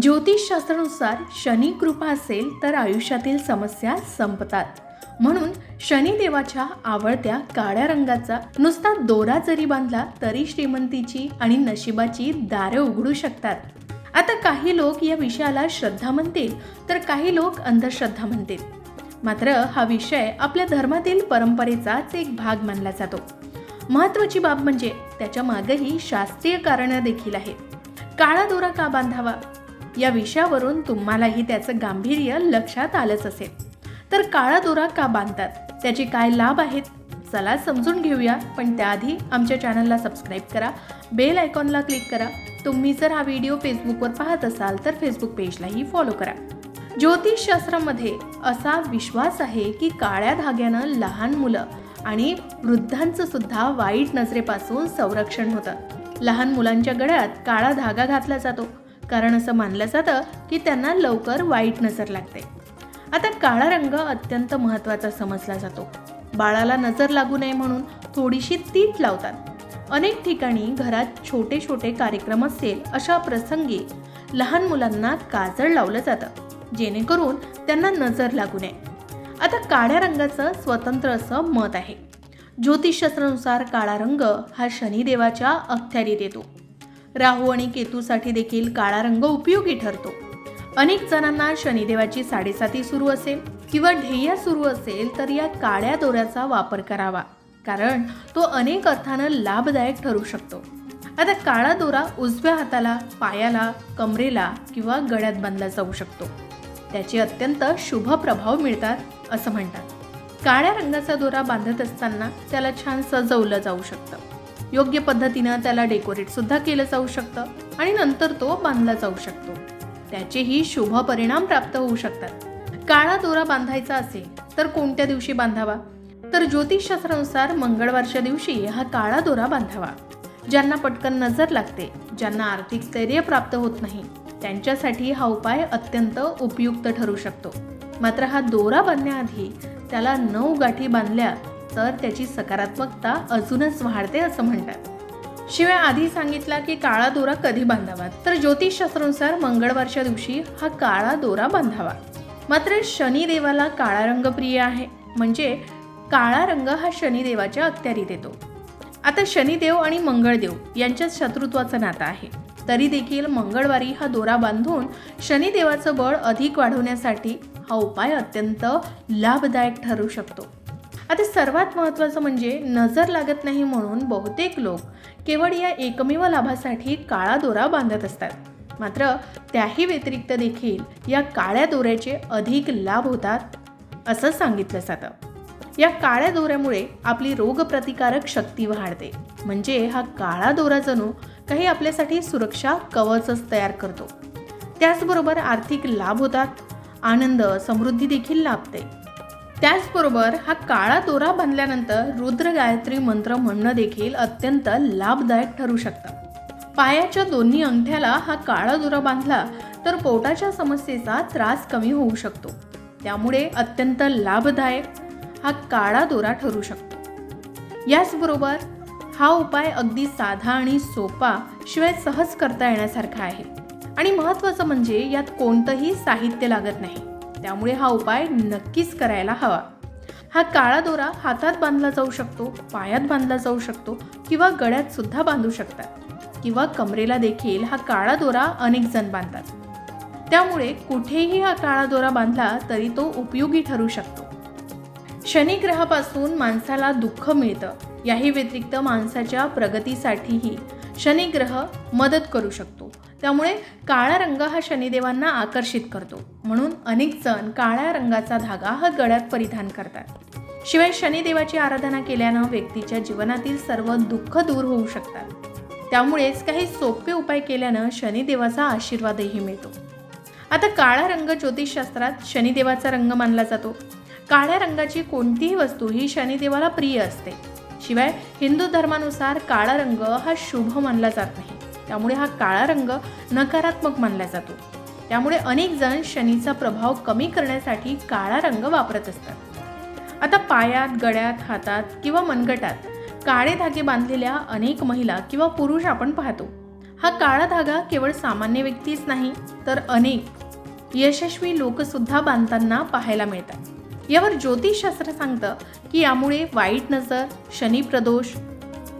ज्योतिषशास्त्रानुसार शनी कृपा असेल तर आयुष्यातील समस्या संपतात. म्हणून शनिदेवाच्या आवडत्या काळ्या रंगाचा नुसता दोरा जरी बांधला तरी श्रीमंतीची आणि नशिबाची दारे उघडू शकतात. आता काही लोक या विषयाला श्रद्धा म्हणतील तर काही लोक अंधश्रद्धा म्हणतील. मात्र हा विषय आपल्या धर्मातील परंपरेचाच एक भाग मानला जातो. महत्वाची बाब म्हणजे त्याच्या मागेही शास्त्रीय कारणं देखील आहेत. काळा दोरा का बांधावा? या विषयावरून तुम्हालाही त्याचं गांभीर्य लक्षात आलंच असेल. तर काळा दोरा का बांधतात? त्याचे काय लाभ आहेत? चला समजून घेऊया पण त्याआधी आमच्या चॅनलला सबस्क्राईब करा बेल आयकॉनला क्लिक करा. तुम्ही जर हा व्हिडिओ फेसबुकवर पाहत असाल तर फेसबुक पेजलाही फॉलो करा. ज्योतिषशास्त्रामध्ये असा विश्वास आहे की काळ्या धाग्यानं लहान मुलं आणि वृद्धांचं सुद्धा वाईट नजरेपासून संरक्षण होतं. लहान मुलांच्या गळ्यात काळा धागा घातला जातो. कारण असं मानलं जातं की त्यांना लवकर वाईट नजर लागते. आता काळा रंग अत्यंत महत्त्वाचा समजला जातो. बाळाला नजर लागू नये म्हणून थोडीशी तीट लावतात. अनेक ठिकाणी घरात छोटे छोटे कार्यक्रम असेल अशा प्रसंगी लहान मुलांना काजळ लावलं जातं जेणेकरून त्यांना नजर लागू नये. आता काळ्या रंगाचं स्वतंत्र असं मत आहे. ज्योतिषशास्त्रानुसार काळा रंग हा शनिदेवाच्या अखत्यारीत येतो. राहू आणि केतूसाठी देखील काळा रंग उपयोगी ठरतो. अनेक जणांना शनिदेवाची साडेसाती सुरू असेल किंवा ध्येय सुरू असेल तर या काळ्या दोऱ्याचा वापर करावा कारण तो अनेक अर्थानं लाभदायक ठरू शकतो. आता काळा दोरा उजव्या हाताला पायाला कमरेला किंवा गळ्यात बांधला जाऊ शकतो. त्याचे अत्यंत शुभ प्रभाव मिळतात असं म्हणतात. काळ्या रंगाचा दोरा बांधत असताना त्याला छान सजवलं जाऊ शकतं. योग्य पद्धतीनं त्याला डेकोरेट सुद्धा केलं जाऊ शकतं आणि नंतर तो बांधला जाऊ शकतो. त्याचेही शुभ परिणाम प्राप्त होऊ शकतात. काळा दोरा बांधायचा असेल तर कोणत्या दिवशी बांधावा? तर ज्योतिषशास्त्रानुसार मंगळवारच्या दिवशी हा काळा दोरा बांधावा. ज्यांना पटकन नजर लागते ज्यांना आर्थिक स्थैर्य प्राप्त होत नाही त्यांच्यासाठी हा उपाय अत्यंत उपयुक्त ठरू शकतो. मात्र हा दोरा बांधण्याआधी त्याला नऊ गाठी बांधल्या तर त्याची सकारात्मकता अजूनच वाढते असं म्हणतात. शिवाय आधी सांगितला की काळा दोरा कधी बांधावा? तर ज्योतिषशास्त्रानुसार मंगळवारच्या दिवशी हा काळा दोरा बांधावा. मात्र शनिदेवाला काळा रंग प्रिय आहे. म्हणजे काळा रंग हा शनिदेवाच्या अखत्यारीत येतो. आता शनिदेव आणि मंगळदेव यांच्यात शत्रुत्वाचं नातं आहे. तरी देखील मंगळवारी हा दोरा बांधून शनिदेवाचं बळ अधिक वाढवण्यासाठी हा उपाय अत्यंत लाभदायक ठरू शकतो. आता सर्वात महत्त्वाचं म्हणजे नजर लागत नाही म्हणून बहुतेक लोक केवळ या एकमेव लाभासाठी काळा दोरा बांधत असतात. मात्र त्याही व्यतिरिक्त देखील या काळ्या दोऱ्याचे अधिक लाभ होतात असं सांगितलं जातं. या काळ्या दोऱ्यामुळे आपली रोगप्रतिकारक शक्ती वाढते. म्हणजे हा काळा दोरा जणू काही आपल्यासाठी सुरक्षा कवचच तयार करतो. त्याचबरोबर आर्थिक लाभ होतात आनंद समृद्धी देखील लाभते. त्याचबरोबर हा काळा दोरा बांधल्यानंतर रुद्र गायत्री मंत्र म्हणणं देखील अत्यंत लाभदायक ठरू शकतं. पायाच्या दोन्ही अंगठ्याला हा काळा दोरा बांधला तर पोटाच्या समस्येचा त्रास कमी होऊ शकतो. त्यामुळे अत्यंत लाभदायक हा काळा दोरा ठरू शकतो. याचबरोबर हा उपाय अगदी साधा आणि सोपा शिवाय सहज करता येण्यासारखा आहे. आणि महत्त्वाचं म्हणजे यात कोणतंही साहित्य लागत नाही. त्यामुळे हा उपाय नक्कीच करायला हवा. हा काळा दोरा हातात बांधला जाऊ शकतो पायात बांधला जाऊ शकतो किंवा गळ्यात सुद्धा बांधू शकतात किंवा कमरेला देखील हा काळा दोरा अनेक जण बांधतात. त्यामुळे कुठेही हा काळा दोरा बांधला तरी तो उपयोगी ठरू शकतो. शनिग्रहापासून माणसाला दुःख मिळतं याही व्यतिरिक्त माणसाच्या प्रगतीसाठीही शनिग्रह मदत करू शकतो. त्यामुळे काळा रंग हा शनिदेवांना आकर्षित करतो. म्हणून अनेक जण काळ्या रंगाचा धागा हा गळ्यात परिधान करतात. शिवाय शनिदेवाची आराधना केल्यानं व्यक्तीच्या जीवनातील सर्व दुःख दूर होऊ शकतात. त्यामुळेच काही सोपे उपाय केल्यानं शनिदेवाचा आशीर्वादही मिळतो. आता काळा रंग ज्योतिषशास्त्रात शनिदेवाचा रंग मानला जातो. काळ्या रंगाची कोणतीही वस्तू ही शनिदेवाला प्रिय असते. शिवाय हिंदू धर्मानुसार काळा रंग हा शुभ मानला जात नाही. त्यामुळे हा काळा रंग नकारात्मक मानला जातो. त्यामुळे अनेक जण शनीचा प्रभाव कमी करण्यासाठी काळा रंग वापरत असतात. आता पायात गळ्यात हातात किंवा मनगटात काळे धागे बांधलेल्या अनेक महिला किंवा पुरुष आपण पाहतो. हा काळा धागा केवळ सामान्य व्यक्तीच नाही तर अनेक यशस्वी लोकसुद्धा बांधताना पाहायला मिळतात. यावर ज्योतिषशास्त्र सांगतं की यामुळे वाईट नजर शनी प्रदोष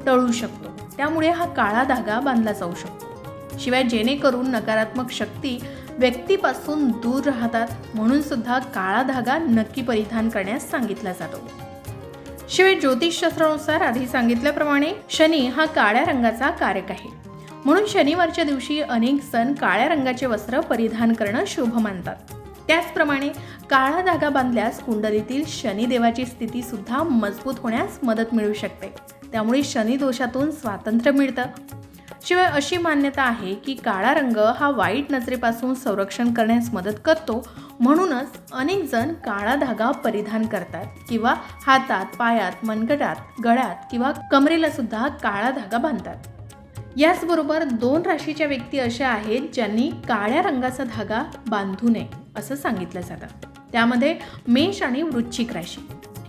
टळू शकतो. त्यामुळे हा काळा धागा बांधला जाऊ शकतो. शिवाय जेणेकरून नकारात्मक शक्ती व्यक्तीपासून दूर राहतात म्हणून सुद्धा काळा धागा नक्की परिधान करण्यास सांगितला जातो. शिवाय ज्योतिषशास्त्रानुसार आधी सांगितल्याप्रमाणे शनी हा काळ्या रंगाचा कारक आहे. म्हणून शनिवारच्या दिवशी अनेक सण काळ्या रंगाचे वस्त्र परिधान करणं शुभ मानतात. त्याचप्रमाणे काळा धागा बांधल्यास कुंडलीतील शनिदेवाची स्थिती सुद्धा मजबूत होण्यास मदत मिळू शकते. त्यामुळे शनी दोषातून स्वातंत्र्य मिळतं. शिवाय अशी मान्यता आहे की काळा रंग हा वाईट नजरेपासून संरक्षण करण्यास मदत करतो. म्हणूनच अनेक जण काळा धागा परिधान करतात किंवा हातात पायात मनगटात गळ्यात किंवा कमरेला सुद्धा काळा धागा बांधतात. याचबरोबर दोन राशीच्या व्यक्ती अशा आहेत ज्यांनी काळ्या रंगाचा धागा बांधू नये असं सांगितलं जातं. त्यामध्ये मेष आणि वृश्चिक राशी.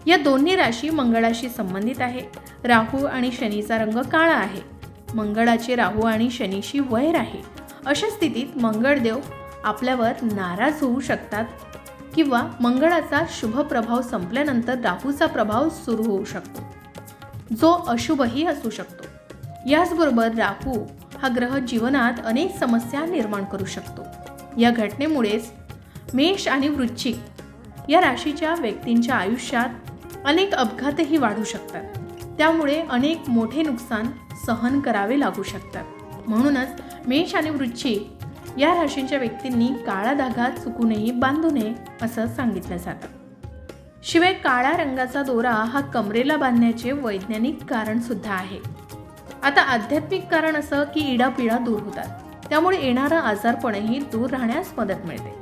या दोन्ही राशी मंगळाशी संबंधित आहे. राहू आणि शनीचा रंग काळा आहे. मंगळाचे राहू आणि शनीशी वैर आहे. अशा स्थितीत मंगळदेव आपल्यावर नाराज होऊ शकतात किंवा मंगळाचा शुभ प्रभाव संपल्यानंतर राहूचा प्रभाव सुरू होऊ शकतो. जो अशुभही असू शकतो. याचबरोबर राहू हा ग्रह जीवनात अनेक समस्या निर्माण करू शकतो. या घटनेमुळेच मेष आणि वृश्चिक या राशीच्या व्यक्तींच्या आयुष्यात अनेक अपघातही वाढू शकतात. त्यामुळे अनेक मोठे नुकसान सहन करावे लागू शकतात. म्हणूनच मेष आणि वृश्चिक या राशींच्या व्यक्तींनी काळा धागा चुकूनही बांधू नये असं सांगितलं जातं. शिवाय काळ्या रंगाचा दोरा हा कमरेला बांधण्याचे वैज्ञानिक कारण सुद्धा आहे. आता आध्यात्मिक कारण असं की इडापिडा दूर होतात. त्यामुळे येणारा आजारपणही दूर राहण्यास मदत मिळते.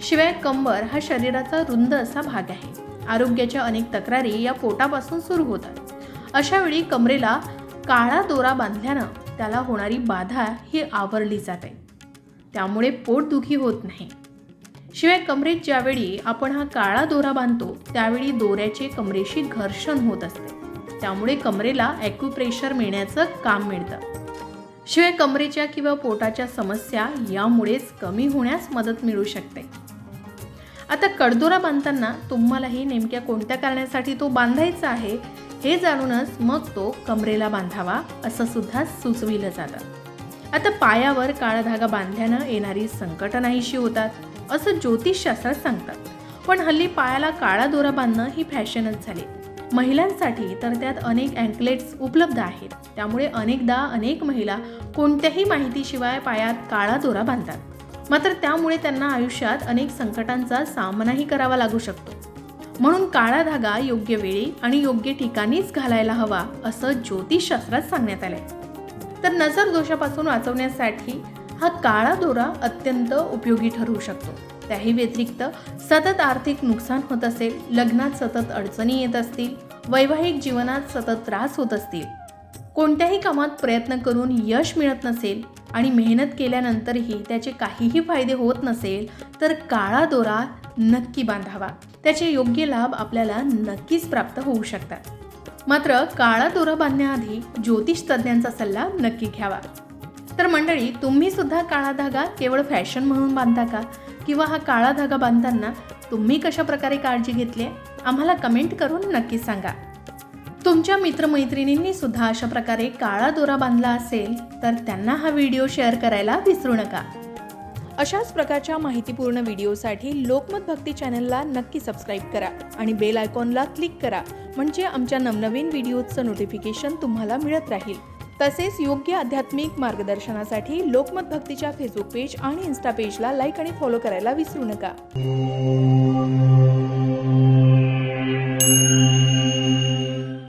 शिवाय कंबर हा शरीराचा रुंद असा भाग आहे. आरोग्याच्या अनेक तक्रारी या पोटापासून सुरू होतात. अशावेळी कमरेला काळा दोरा बांधल्यानं त्याला होणारी बाधा ही आवरली जाते. त्यामुळे पोटदुखी होत नाही. शिवाय कमरेत ज्यावेळी आपण हा काळा दोरा बांधतो त्यावेळी दोऱ्याचे कमरेशी घर्षण होत असते. त्यामुळे कमरेला ॲक्युप्रेशर मिळण्याचं काम मिळतं. शिवाय कमरेच्या किंवा पोटाच्या समस्या यामुळेच कमी होण्यास मदत मिळू शकते. आता कडदोरा बांधताना तुम्हालाही नेमक्या कोणत्या कारणासाठी तो बांधायचा आहे हे जाणूनच मग तो कमरेला बांधावा असं सुद्धा सुचविलं जातं. आता पायावर काळा धागा बांधल्यानं येणारी संकट नाहीशी होतात असं ज्योतिषशास्त्रात सांगतात. पण हल्ली पायाला काळा दोरा बांधणं ही फॅशनच झाली. महिलांसाठी तर त्यात अनेक अँकलेट्स उपलब्ध आहेत त्यामुळे अनेकदा अनेक महिला कोणत्याही माहितीशिवाय पायात काळा दोरा बांधतात. मात्र त्यामुळे त्यांना आयुष्यात अनेक संकटांचा सामनाही करावा लागू शकतो. म्हणून काळा धागा योग्य वेळी आणि योग्य ठिकाणीच घालायला हवा असं ज्योतिषशास्त्रात सांगण्यात आलंय. तर नजर दोषापासून वाचवण्यासाठी हा काळा दोरा अत्यंत उपयोगी ठरू शकतो. त्याही व्यतिरिक्त सतत आर्थिक नुकसान होत असेल लग्नात सतत अडचणी येत असतील वैवाहिक जीवनात सतत त्रास होत असतील कोणत्याही कामात प्रयत्न करून यश मिळत नसेल आणि मेहनत केल्यानंतरही त्याचे काहीही फायदे होत नसेल तर काळा दोरा नक्की बांधावा. त्याचे योग्य लाभ आपल्याला नक्कीच प्राप्त होऊ शकतात. मात्र काळा दोरा बांधण्याआधी ज्योतिष तज्ज्ञांचा सल्ला नक्की घ्यावा. तर मंडळी तुम्ही सुद्धा काळा धागा केवळ फॅशन म्हणून बांधता का? किंवा हा काळा धागा बांधताना तुम्ही कशा प्रकारे काळजी घेतली आहे? आम्हाला कमेंट करून नक्की सांगा. तुमच्या मित्रमैत्रिणींनी सुद्धा अशा प्रकारे काळा दोरा बांधला असेल तर त्यांना हा व्हिडिओ शेअर करायला विसरू नका. अशाच प्रकारच्या माहितीपूर्ण व्हिडिओसाठी लोकमत भक्ती चॅनलला नक्की सबस्क्राईब करा आणि बेल आयकॉनला क्लिक करा म्हणजे आमच्या नवनवीन व्हिडिओचं नोटिफिकेशन तुम्हाला मिळत राहील. तसेच योग्य आध्यात्मिक मार्गदर्शनासाठी लोकमत भक्तीच्या फेसबुक पेज आणि इन्स्टा पेजला लाईक आणि फॉलो करायला विसरू नका.